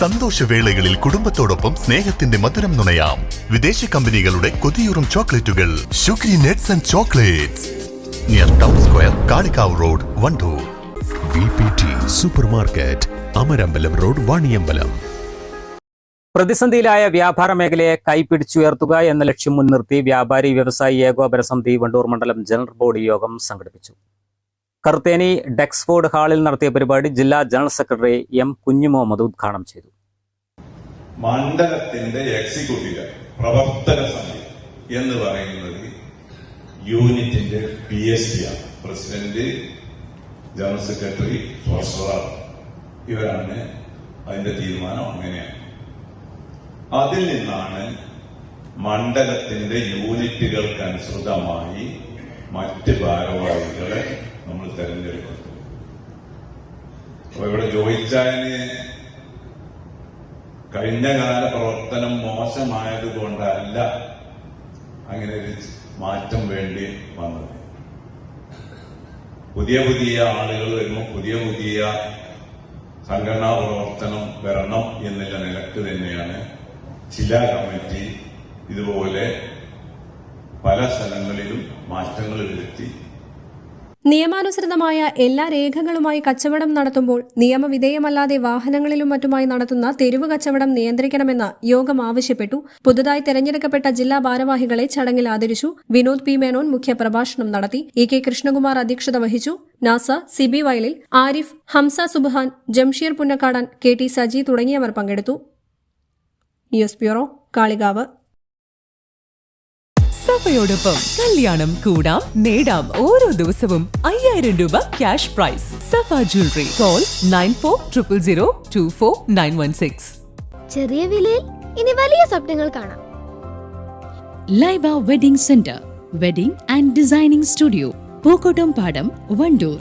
സന്തോഷവേളകളിൽ കുടുംബത്തോടൊപ്പം സ്നേഹത്തിന്റെ മധുരം നുണയാം. വിദേശ കമ്പനികളുടെ കൊതിയൂറും ചോക്ലേറ്റുകൾ. Sugary nuts and chocolates near town square Kalikavu road Wandoor. V P T super market Amarambalam road Vaniyambalam. പ്രതിസന്ധിയിലായ വ്യാപാര മേഖലയെ കൈപിടിച്ചുയർത്തുക എന്ന ലക്ഷ്യം മുൻനിർത്തി വ്യാപാരി വ്യവസായി ഏകോപന സമിതി വണ്ടൂർ മണ്ഡലം ജനറൽ ബോഡി യോഗം സംഘടിപ്പിച്ചു. കറുത്തേനി ഡെക്സ്ഫോർഡ് ഹാളിൽ നടത്തിയ പരിപാടി ജില്ലാ ജനറൽ സെക്രട്ടറി എം കുഞ്ഞു മുഹമ്മദ് ഉദ്ഘാടനം ചെയ്തു. മണ്ഡലത്തിന്റെ എക്സിക്യൂട്ടീവ് പ്രവർത്തക സമിതി എന്ന് പറയുന്നത് യൂണിറ്റിന്റെ പി എസ് പി ആണ്. പ്രസിഡന്റ് ജനറൽ സെക്രട്ടറി ട്രഷറർ ഇവരാണ് അതിന്റെ തീരുമാനം അങ്ങനെയാണ്. അതിൽ നിന്നാണ് മണ്ഡലത്തിന്റെ യൂണിറ്റുകൾക്ക് അനുസൃതമായി മറ്റ് ഭാരവാഹികളെ നമ്മൾ തെരഞ്ഞെടുക്കുന്നത് അപ്പൊ ഇവിടെ കഴിഞ്ഞ കാല പ്രവർത്തനം മോശമായതുകൊണ്ടല്ല അങ്ങനെ ഒരു മാറ്റം വേണ്ടി വന്നത്. പുതിയ പുതിയ ആളുകൾ വരുമ്പോൾ പുതിയ പുതിയ സംഘടനാ പ്രവർത്തനം വരണം എന്നുള്ള നിലയ്ക്ക് തന്നെയാണ് ചില കമ്മിറ്റി ഇതുപോലെ പല സ്ഥലങ്ങളിലും മാറ്റങ്ങൾ വരുത്തി നിയമാനുസൃതമായ എല്ലാ രേഖകളുമായി കച്ചവടം നടത്തുമ്പോൾ നിയമവിധേയമല്ലാതെ വാഹനങ്ങളിലും മറ്റുമായി നടത്തുന്ന തെരുവ് കച്ചവടം നിയന്ത്രിക്കണമെന്ന് യോഗം ആവശ്യപ്പെട്ടു. പുതുതായി തെരഞ്ഞെടുക്കപ്പെട്ട ജില്ലാ ഭാരവാഹികളെ ചടങ്ങിൽ ആദരിച്ചു വിനോദ് പി മേനോൻ മുഖ്യപ്രഭാഷണം നടത്തി. ഇ കെ കൃഷ്ണകുമാർ അധ്യക്ഷത വഹിച്ചു. നാസ സിബി വയലിൽ ആരിഫ് ഹംസ സുബ്ഹാൻ ജംഷീർ പുന്നക്കാടൻ കെ ടി സജി തുടങ്ങിയവർ പങ്കെടുത്തു. News bureau Kalikavu. സഫയോടൊപ്പം കല്യാണം കൂടാം നേടാം ഓരോ ദിവസവും അയ്യായിരം രൂപ cash prize Safa jewellery call nine four triple zero two four nine one six ചെറിയ വിലയിൽ ഇനി വലിയ സ്വപ്നങ്ങൾ കാണാം. Laiba wedding centre wedding and designing studio Pookkottumpadam Wandoor.